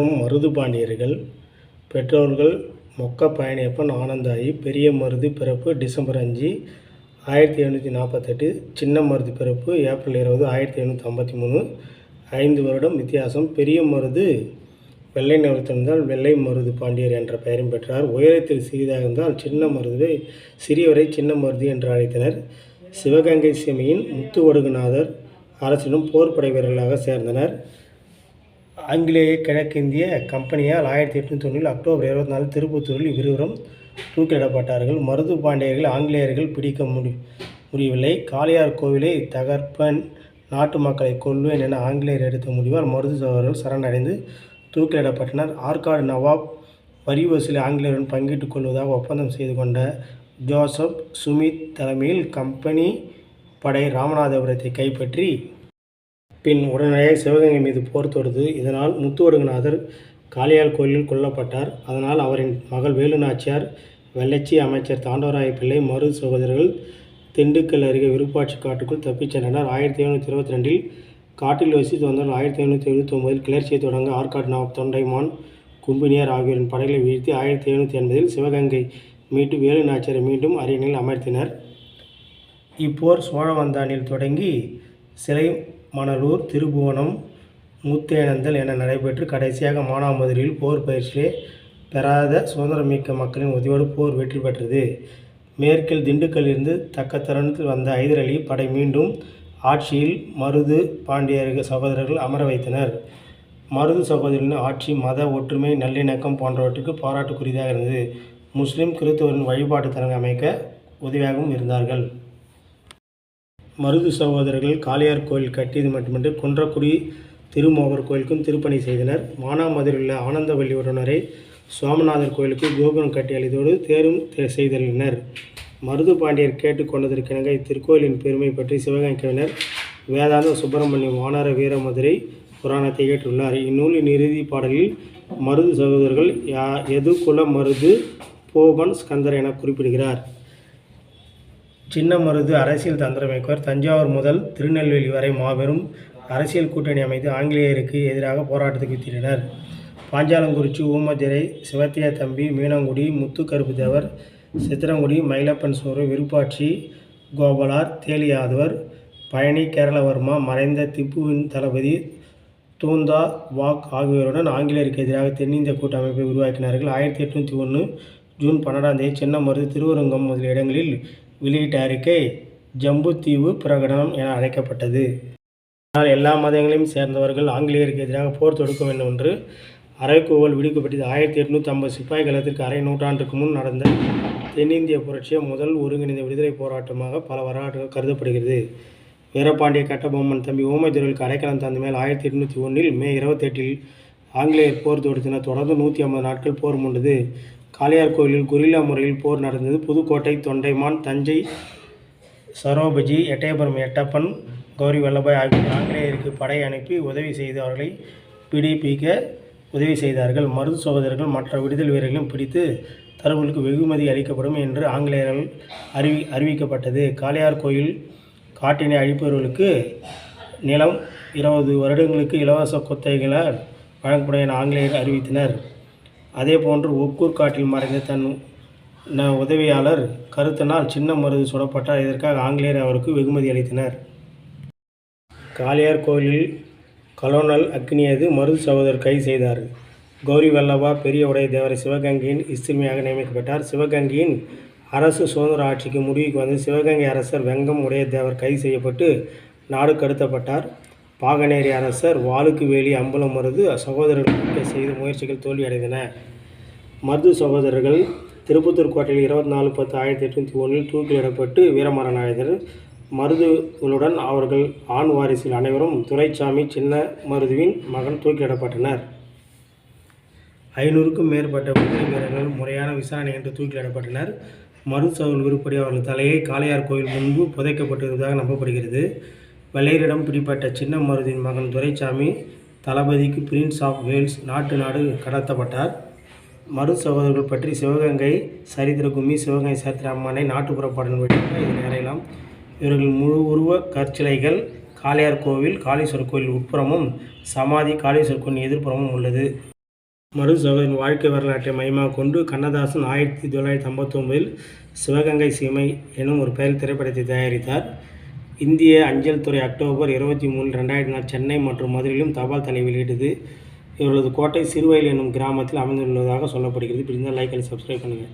மருது பாண்டியர்கள் பெற்றோர்கள் மொக்க பழனியப்பன் ஆனந்தாயி பெரிய மருது பிறப்பு டிசம்பர் அஞ்சு ஆயிரத்தி எழுநூற்றி நாற்பத்தெட்டு சின்ன மருது பிறப்பு ஏப்ரல் இருபது ஆயிரத்தி எழுநூற்றி ஐம்பத்தி மூணு ஐந்து வருடம் வித்தியாசம். பெரிய மருது வெள்ளை நிறத்திருந்தால் வெள்ளை மருது பாண்டியர் என்ற பெயரும் பெற்றார். உயரத்தில் சிறிதாக இருந்தால் சின்ன மருதுவை சிறியவரை சின்ன மருது என்று அழைத்தனர். சிவகங்கை சீமையின் முத்துவடுகுநாதர் அரசிடம் போர்ப்படை வீரர்களாக சேர்ந்தனர். ஆங்கிலேய கிழக்கிந்திய கம்பெனியால் ஆயிரத்தி எட்நூற்றி தொண்ணூறில் அக்டோபர் இருபத்தி நாலு திருப்பத்தூரில் இருவரும் தூக்கிலிடப்பட்டார்கள். மருது பாண்டியர்கள் ஆங்கிலேயர்கள் பிடிக்க முடி முடியவில்லை. காளையார் கோவிலை தகர்ப்பன் நாட்டு மக்களை கொள்வேன் என ஆங்கிலேயர் எடுத்த முடிவால் மருது சகோதரர்கள் சரணடைந்து தூக்கிலிடப்பட்டனர். ஆற்காடு நவாப் வரி வசூலை ஆங்கிலேயருடன் பங்கிட்டுக் கொள்வதாக ஒப்பந்தம் செய்து கொண்ட ஜோசப் சுமித் தலைமையில் கம்பெனி படை ராமநாதபுரத்தை கைப்பற்றி பின் உடனடியாக சிவகங்கை மீது போர் தொடுத்தது இதனால் முத்துவடுகநாதர் காளியால் கோயிலில் கொல்லப்பட்டார். அதனால் அவரின் மகள் வேலு நாச்சியார் வெள்ளச்சி அமைச்சர் தாண்டவராய பிள்ளை மறு சகோதரர்கள் திண்டுக்கல் அருகே விருப்பாட்சி காட்டுக்குள் தப்பிச் சென்றனர். ஆயிரத்தி எழுநூற்றி இருபத்தி ரெண்டில் காட்டில் வசித்து வந்தவர் ஆயிரத்தி எழுநூற்றி எழுபத்தி ஒன்பதில் கிளர்ச்சியை தொடங்க ஆற்காடு நவாப் தொண்டைமான் கும்பினியார் ஆகியோரின் படைகளை வீழ்த்தி ஆயிரத்தி எழுநூற்றி எண்பதில் சிவகங்கை மீட்டு வேலு நாச்சியரை மீண்டும் அரியணையில் அமர்த்தினர். இப்போர் சோழவந்தானில் தொடங்கி சிலை மணலூர் திருபுவனம் மூத்தேனந்தல் என நடைபெற்று கடைசியாக மானாமதுரையில் போர் பயிற்சியிலே பெறாத சுதந்திரமிக்க மக்களின் உதவியோடு போர் வெற்றி பெற்றது. மேற்கில் திண்டுக்கல்லிருந்து தக்க தருணத்தில் வந்த ஹைதர் அலி படை மீண்டும் ஆட்சியில் மருது பாண்டியர்கள் சகோதரர்கள் அமர வைத்தனர். மருது சகோதரின் ஆட்சி மத ஒற்றுமை நல்லிணக்கம் போன்றவற்றுக்கு பாராட்டுக்குரியதாக இருந்தது. முஸ்லிம் கிறிஸ்தவரின் வழிபாட்டு தலங்களை அமைக்க உதவியாகவும் இருந்தார்கள். மருது சகோதரர்கள் காளையார் கோயில் கட்டியது மட்டுமின்றி குன்றக்குடி திருமோகர் கோயிலுக்கும் திருப்பணி செய்தனர். மானாமதுரில் உள்ள ஆனந்தவல்லி உடனரை சோமநாதர் கோயிலுக்கு கோபுரம் கட்டி அளித்தோடு தேரும் செய்தனர். மருது பாண்டியர் கேட்டுக்கொண்டதற்கிணங்க இத்திருக்கோயிலின் பெருமை பற்றி சிவகங்கையினர் வேதாந்த சுப்பிரமணியம் வானர வீரமதுரை புராணத்தை ஏற்றுள்ளார். இந்நூலின் இறுதி பாடலில் மருது சகோதரர்கள் யா எது குல மருது போபன் ஸ்கந்தர் என குறிப்பிடுகிறார். சின்ன மருது அரசியல் தந்திரமைக்கவர் தஞ்சாவூர் முதல் திருநெல்வேலி வரை மாபெரும் அரசியல் கூட்டணி அமைத்து ஆங்கிலேயருக்கு எதிராக போராட்டத்துக்கு வித்திட்டனர் பாஞ்சாலங்குறிச்சி ஊமதிரை சிவத்தியா தம்பி மீனங்குடி முத்துக்கருப்பு தேவர் சித்திரங்குடி மயிலப்பன் சோறு விருப்பாட்சி கோபாலார் தேலியாதவர் பழனி கேரளவர்மா மறைந்த திப்புவின் தளபதி தூந்தா வாக் ஆகியோருடன் ஆங்கிலேயருக்கு எதிராக தென்னிந்திய கூட்டமைப்பை உருவாக்கினார்கள். ஆயிரத்தி எட்நூற்றி ஒன்று ஜூன் பன்னெண்டாம் தேதி சின்னமருது திருவரங்கம் முதலிய இடங்களில் வெளியிட்ட அறிக்கை ஜம்புத்தீவு பிரகடனம் என அழைக்கப்பட்டது. ஆனால் எல்லா மதங்களையும் சேர்ந்தவர்கள் ஆங்கிலேயருக்கு எதிராக போர் தொடுக்க வேண்டும் என்று அரைக்கோவல் விடுக்கப்பட்டது. ஆயிரத்தி எட்நூற்றி ஐம்பது சிப்பாய் கழகத்திற்கு அரை நூற்றாண்டுக்கு முன் நடந்த தென்னிந்திய புரட்சியை முதல் ஒருங்கிணைந்த விடுதலை போராட்டமாக பல வரலாற்றுகள் கருதப்படுகிறது. வீரபாண்டிய கட்டபொம்மன் தம்பி ஊமைத்துறைக்கு அடைக்கலம் தந்த மேல் ஆயிரத்தி எட்நூற்றி ஒன்றில் மே இருபத்தெட்டில் ஆங்கிலேயர் போர் தொடுத்தினர். தொடர்ந்து நூற்றி ஐம்பது நாட்கள் போர் மூண்டது. காளையார் கோயிலில் குரில்லா முறையில் போர் நடந்தது. புதுக்கோட்டை தொண்டைமான் தஞ்சை சரோபஜி எட்டயபுரம் எட்டப்பன் கௌரி வல்லபாய் ஆகியோர் ஆங்கிலேயருக்கு படை அனுப்பி உதவி செய்து அவர்களை பிடிப்பிக்க உதவி செய்தார்கள். மருது சகோதரர்கள் மற்ற விடுதலை வீரர்களையும் பிடித்து தரவுகளுக்கு வெகுமதி அளிக்கப்படும் என்று ஆங்கிலேயர்கள் அறிவி அறிவிக்கப்பட்டது. காளையார் கோயில் காட்டினை அழிப்பவர்களுக்கு நிலம் இருபது வருடங்களுக்கு இலவச குத்தகைகளால் வழங்கப்படும் என ஆங்கிலேயர் அறிவித்தனர். அதேபோன்று ஒக்கூர் காட்டில் மறைந்த தன் உதவியாளர் கருத்தனால் சின்ன மருது சுடப்பட்டார். இதற்காக ஆங்கிலேயர் அவருக்கு வெகுமதி அளித்தனர். காளியார் கோயிலில் கலோனல் அக்னியது மருது சகோதரர் கைது செய்தார். கௌரி வல்லபா பெரிய உடைய தேவரை சிவகங்கையின் இஸ்திரிமையாக நியமிக்கப்பட்டார். சிவகங்கையின் அரசு சுதந்திர ஆட்சிக்கு முடிவுக்கு வந்து சிவகங்கை அரசர் வெங்கம் உடைய தேவர் கைது செய்யப்பட்டு நாடு கடத்தப்பட்டார். பாகனேரி அரசர் வாளுக்கு வேலி அம்பலம் மருது சகோதரர்களுக்கு செய்த முயற்சிகள் தோல்வியடைந்தன. மருது சகோதரர்கள் திருப்பத்தூர் கோட்டையில் இருபத்தி நாலு பத்து ஆயிரத்தி எட்நூற்றி ஒன்றில் தூக்கிலிடப்பட்டு வீரமரண அடைந்தனர் மருதுகளுடன் அவர்கள் ஆண் வாரிசில் அனைவரும் துரைசாமி சின்ன மருதுவின் மகன் தூக்கிலிடப்பட்டனர். ஐநூறுக்கும் மேற்பட்ட விடுதலை வீரர்கள் முறையான விசாரணை என்று தூக்கிலிடப்பட்டனர். மருது சகோதரர் விருப்படி அவர்கள் தலையை காளையார் கோயில் முன்பு புதைக்கப்பட்டிருந்ததாக நம்பப்படுகிறது. வெள்ளையரிடம் பிடிப்பட்ட சின்ன மருதின் மகன் துரைசாமி தளபதிக்கு பிரின்ஸ் ஆஃப் வேல்ஸ் நாட்டு நாடு கடத்தப்பட்டார். மறு சகோதரர்கள் பற்றி சிவகங்கை சரித்திர கும்மி சிவகங்கை சரித்திர அம்மனை நாட்டுப்புற பாடல் வழியாக இதனை அறையலாம் இவர்கள் முழு உருவ கற்சிலைகள் காளையார் கோவில் காளீஸ்வரர் கோயில் உட்புறமும் சமாதி காளீஸ்வரர் கோயில் எதிர்ப்புறமும் உள்ளது. மறு சகோதரின் வாழ்க்கை வரலாற்றை மையமாக கொண்டு கண்ணதாசன் ஆயிரத்தி தொள்ளாயிரத்தி ஐம்பத்தொம்பதில் சிவகங்கை சீமை எனும் ஒரு பெயர் திரைப்படத்தை தயாரித்தார். இந்திய அஞ்சல் துறை அக்டோபர் இருபத்தி மூணு ரெண்டாயிரத்தி நாலு சென்னை மற்றும் மதுரையிலும் தபால் தலை வெளியிட்டது. இவர்களது கோட்டை சிறுவயல் என்னும் கிராமத்தில் அமைந்துள்ளதாக சொல்லப்படுகிறது. பிடிந்தால் லைக் அண்ட் சப்ஸ்கிரைப் பண்ணுங்கள்